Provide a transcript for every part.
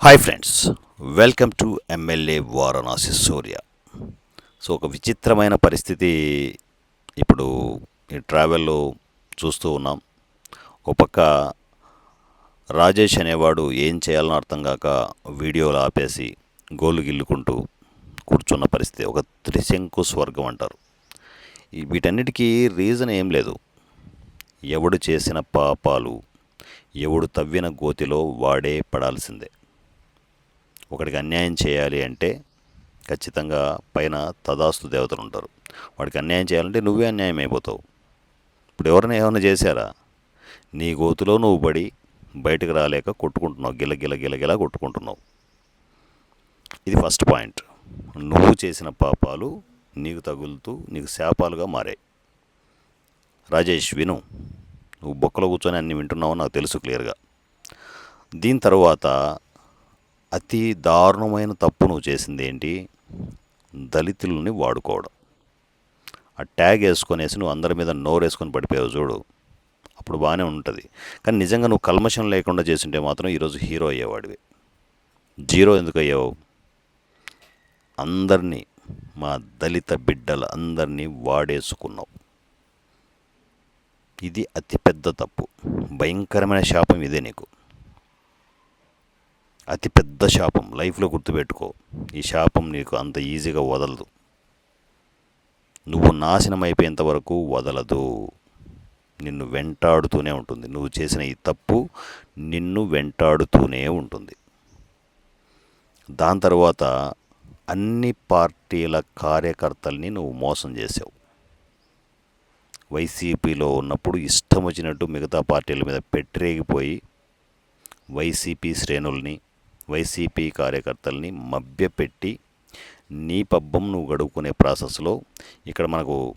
Hi friends welcome to MLA Varanasi Surya so ఒక విచిత్రమైన పరిస్థితి ఇప్పుడు ఈ ట్రావెల్లో చూస్తూ ఉన్నాం. ఒక పక్క రాజేష్ అనేవాడు ఏం చేయాలని అర్థం కాక వీడియోలు ఆపేసి గోలు గిల్లుకుంటూ కూర్చున్న పరిస్థితి ఒక త్రిశంకు స్వర్గం అంటారు. వీటన్నిటికీ రీజన్ ఏం లేదు. ఎవడు చేసిన పాపాలు ఎవడు తవ్విన గోతిలో వాడే పడాల్సిందే. ఒకడికి అన్యాయం చేయాలి అంటే ఖచ్చితంగా పైన తదాస్తు దేవతలు ఉంటారు. వాడికి అన్యాయం చేయాలంటే నువ్వే అన్యాయం అయిపోతావు. ఇప్పుడు ఎవరైనా ఏమైనా చేశారా? నీ గోతులో నువ్వు పడి బయటకు రాలేక కొట్టుకుంటున్నావు. గిల గిల గిల గిల కొట్టుకుంటున్నావు. ఇది ఫస్ట్ పాయింట్. నువ్వు చేసిన పాపాలు నీకు తగులుతూ నీకు శాపాలుగా మారాయి. రాజేష్ విను. నువ్వు బొక్కలో కూర్చొని అన్ని వింటున్నావు నాకు తెలుసు క్లియర్గా. దీని తర్వాత అతి దారుణమైన తప్పు నువ్వు చేసింది ఏంటి? దళితుల్ని వాడుకోవడం. ఆ ట్యాగ్ వేసుకొనేసి నువ్వు అందరి మీద నోరు వేసుకొని పడిపోయావు చూడు. అప్పుడు బాగానే ఉంటుంది. కానీ నిజంగా నువ్వు కల్మషం లేకుండా చేసింటే మాత్రం ఈరోజు హీరో అయ్యేవాడివి. జీరో ఎందుకు అయ్యావు? అందరినీ మా దళిత బిడ్డలు అందరినీ వాడేసుకున్నావు. ఇది అతిపెద్ద తప్పు. భయంకరమైన శాపం ఇదే నీకు. అతిపెద్ద శాపం. లైఫ్లో గుర్తుపెట్టుకో ఈ శాపం నీకు అంత ఈజీగా వదలదు. నువ్వు నాశనం అయిపోయేంత వరకు వదలదు. నిన్ను వెంటాడుతూనే ఉంటుంది. నువ్వు చేసిన ఈ తప్పు నిన్ను వెంటాడుతూనే ఉంటుంది. దాని తర్వాత అన్ని పార్టీల కార్యకర్తల్ని నువ్వు మోసం చేసావు. వైసీపీలో ఉన్నప్పుడు ఇష్టం వచ్చినట్టు మిగతా పార్టీల మీద పెట్టిరేగిపోయి వైసీపీ శ్రేణుల్ని వైసీపీ కార్యకర్తల్ని మభ్యపెట్టి నీ పబ్బం నువ్వు గడుపుకునే ప్రాసెస్లో ఇక్కడ మనకు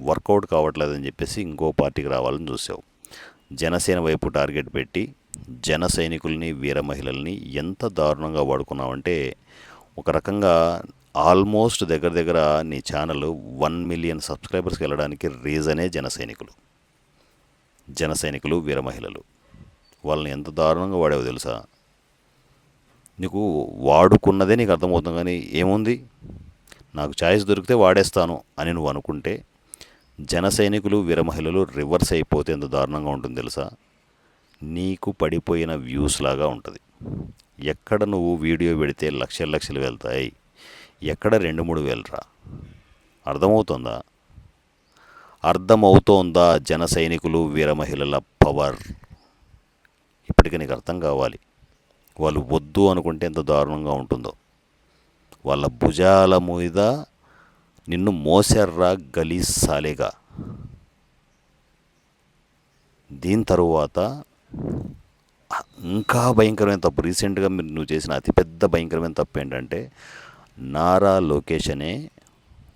వర్కౌట్ కావట్లేదని చెప్పేసి ఇంకో పార్టీకి రావాలని చూసావు. జనసేన వైపు టార్గెట్ పెట్టి జన సైనికుల్ని వీర మహిళల్ని ఎంత దారుణంగా వాడుకున్నావంటే ఒక రకంగా ఆల్మోస్ట్ దగ్గర దగ్గర నీ ఛానల్ వన్ మిలియన్ సబ్స్క్రైబర్స్కి వెళ్ళడానికి రీజనే జన సైనికులు. జన సైనికులు వీర మహిళలు. వాళ్ళని ఎంత దారుణంగా వాడేవో తెలుసా? నీకు వాడుకున్నదే నీకు అర్థమవుతుంది కానీ ఏముంది? నాకు ఛాయిస్ దొరికితే వాడేస్తాను అని నువ్వు అనుకుంటే జన సైనికులు వీర మహిళలు రివర్స్ అయిపోతే ఎంత దారుణంగా ఉంటుంది తెలుసా? నీకు పడిపోయిన వ్యూస్ లాగా ఉంటుంది. ఎక్కడ నువ్వు వీడియో పెడితే లక్షల లక్షలు వెళ్తాయి? ఎక్కడ రెండు మూడు వేలరా అర్థమవుతుందా? అర్థమవుతోందా జన సైనికులు వీర మహిళల పవర్? ఇప్పటికీ నీకు అర్థం కావాలి. వాళ్ళు వద్దు అనుకుంటే ఎంత దారుణంగా ఉంటుందో. వాళ్ళ భుజాల మీద నిన్ను మోసర్రా గలీసాలేగా దీని తరువాత ఇంకా భయంకరమైన తప్పు. రీసెంట్గా మీరు నువ్వు చేసిన అతిపెద్ద భయంకరమైన తప్పు ఏంటంటే నారా లోకేష్ అనే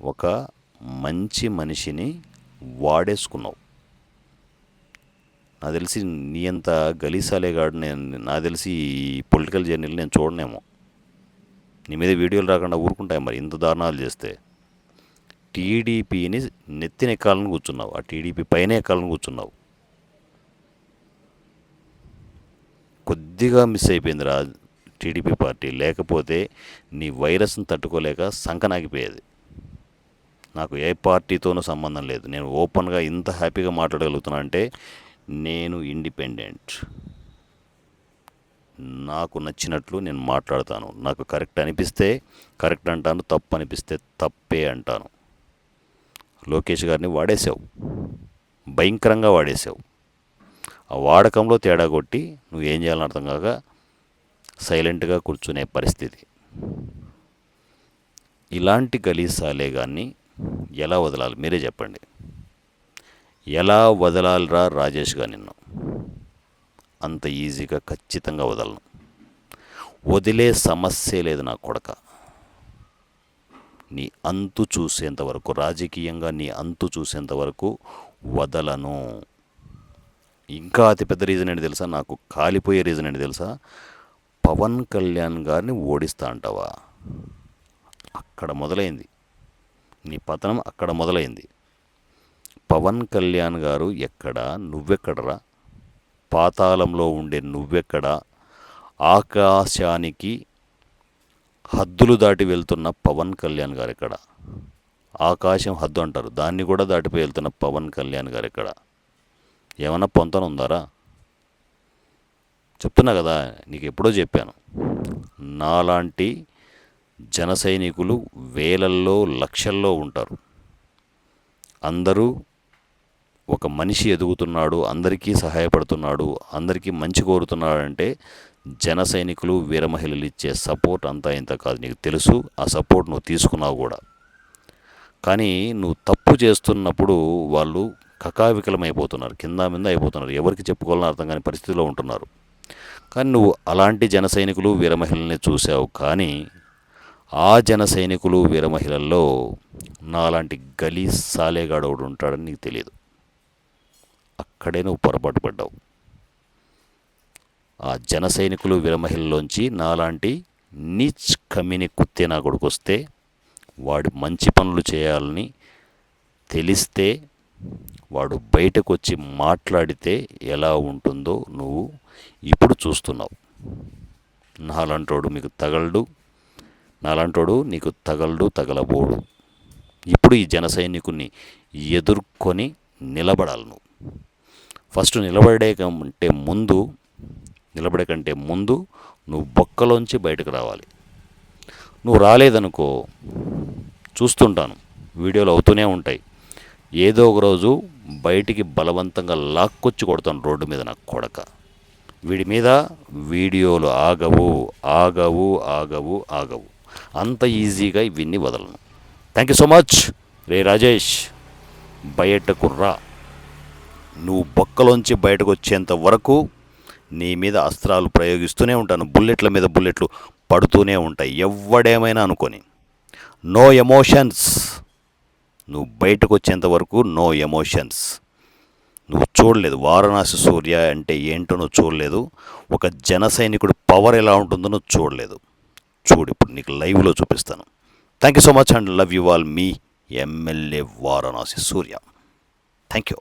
ఒక మంచి మనిషిని వాడేసుకున్నావు. నాకు తెలిసి నీ అంత గలీసాలేగాడు నేను నాకు తెలిసి ఈ పొలిటికల్ జర్నీలు నేను చూడనేమో. నీ మీద వీడియోలు రాకుండా ఊరుకుంటాయి మరి ఇంత దారుణాలు చేస్తే. టీడీపీని నెత్తినెక్కాలని కూర్చున్నావు. ఆ టీడీపీ పైన ఎక్కాలని కూర్చున్నావు. కొద్దిగా మిస్ అయిపోయింది రా టీడీపీ పార్టీ. లేకపోతే నీ వైరస్ని తట్టుకోలేక సంకనాగిపోయేది నాకు ఏ పార్టీతోనూ సంబంధం లేదు. నేను ఓపెన్గా ఇంత హ్యాపీగా మాట్లాడగలుగుతున్నా అంటే నేను ఇండిపెండెంట్ నాకు నచ్చినట్లు నేను మాట్లాడతాను. నాకు కరెక్ట్ అనిపిస్తే కరెక్ట్ అంటాను తప్పు అనిపిస్తే తప్పే అంటాను. లోకేష్ గారిని వాడేసావు భయంకరంగా వాడేసావు ఆ వాడకంలో తేడా కొట్టి నువ్వు ఏం చేయాలని అర్థం కాక సైలెంట్గా కూర్చునే పరిస్థితి. ఇలాంటి గలీసాలే కానీ ఎలా వదలాలి? మీరే చెప్పండి. ఎలా వదలాలిరా రాజేష్గా నిన్ను? అంత ఈజీగా ఖచ్చితంగా వదలను. వదిలే సమస్య లేదు నా కొడక. నీ అంతు చూసేంత వరకు రాజకీయంగా నీ అంతు చూసేంత వరకు వదలను. ఇంకా అతిపెద్ద రీజన్ ఏంటి తెలుసా? నాకు కాలిపోయే రీజన్ ఏంటి తెలుసా? పవన్ కళ్యాణ్ గారిని ఓడిస్తా అంటావా? అక్కడ మొదలైంది. నీ పతనం అక్కడ మొదలైంది. పవన్ కళ్యాణ్ గారు ఎక్కడ? నువ్వెక్కడరా? పాతాళంలో ఉండే నువ్వెక్కడ? ఆకాశానికి హద్దులు దాటి వెళ్తున్న పవన్ కళ్యాణ్ గారు ఎక్కడ? ఆకాశం హద్దు అంటారు. దాన్ని కూడా దాటిపోయి వెళ్తున్న పవన్ కళ్యాణ్ గారు ఎక్కడ? ఏమన్నా పొంతన ఉందారా? చెప్తున్నా కదా నీకు ఎప్పుడో చెప్పాను. నాలాంటి జన సైనికులు వేలల్లో లక్షల్లో ఉంటారు. అందరూ ఒక మనిషి ఎదుగుతున్నాడు అందరికీ సహాయపడుతున్నాడు అందరికీ మంచి కోరుతున్నాడంటే జన సైనికులు వీరమహిళలు ఇచ్చే సపోర్ట్ అంతా ఇంత కాదు. నీకు తెలుసు ఆ సపోర్ట్ నువ్వు తీసుకున్నావు కూడా. కానీ నువ్వు తప్పు చేస్తున్నప్పుడు వాళ్ళు కకావికలమైపోతున్నారు కింద మీద అయిపోతున్నారు ఎవరికి చెప్పుకోవాలని అర్థం కాని పరిస్థితిలో ఉంటున్నారు. కానీ నువ్వు అలాంటి జన సైనికులు వీరమహిళల్ని చూసావు కానీ ఆ జన సైనికులు వీరమహిళల్లో నాలాంటి గలీ సాలేగాడు ఒకడు ఉంటాడని నీకు తెలియదు. అక్కడే నువ్వు పొరపాటు పడ్డావు. ఆ జన సైనికులు విరమహిల్లోంచి నాలాంటి నీచ్ కమ్మిని కుత్తే నా కొడుకు వస్తే వాడు మంచి పనులు చేయాలని తెలిస్తే వాడు బయటకు వచ్చి మాట్లాడితే ఎలా ఉంటుందో నువ్వు ఇప్పుడు చూస్తున్నావు. నాలంటోడు మీకు తగలడు నాలంటోడు నీకు తగలడు తగలబోడు. ఇప్పుడు ఈ జన సైనికుని ఎదుర్కొని నిలబడాలి నువ్వు. ఫస్ట్ నిలబడే కంటే ముందు నిలబడే కంటే ముందు నువ్వు బొక్కలోంచి బయటకు రావాలి. నువ్వు రాలేదనుకో చూస్తుంటాను. వీడియోలు అవుతూనే ఉంటాయి. ఏదో ఒక రోజు బయటికి బలవంతంగా లాక్కొచ్చి కొడతాను రోడ్డు మీద నాకు కొడక. వీడి మీద వీడియోలు ఆగవు ఆగవు ఆగవు ఆగవు. అంత ఈజీగా ఇవన్నీ వదలను. థ్యాంక్ యూ సో మచ్ రే రాజేష్ బయటకు రా. నువ్వు బొక్కలోంచి బయటకు వచ్చేంత వరకు నీ మీద అస్త్రాలు ప్రయోగిస్తూనే ఉంటాను. బుల్లెట్ల మీద బుల్లెట్లు పడుతూనే ఉంటాయి. ఎవడేమైనా అనుకొని. నో ఎమోషన్స్ నువ్వు బయటకు వచ్చేంత వరకు నో ఎమోషన్స్ నువ్వు చూడలేదు. వారణాసి సూర్య అంటే ఏంటో నువ్వు చూడలేదు. ఒక జన సైనికుడు పవర్ ఎలా ఉంటుందో నువ్వు చూడలేదు. చూడు ఇప్పుడు నీకు లైవ్లో చూపిస్తాను. Thank you so much and love you all me MLA Varanasi Surya. Thank you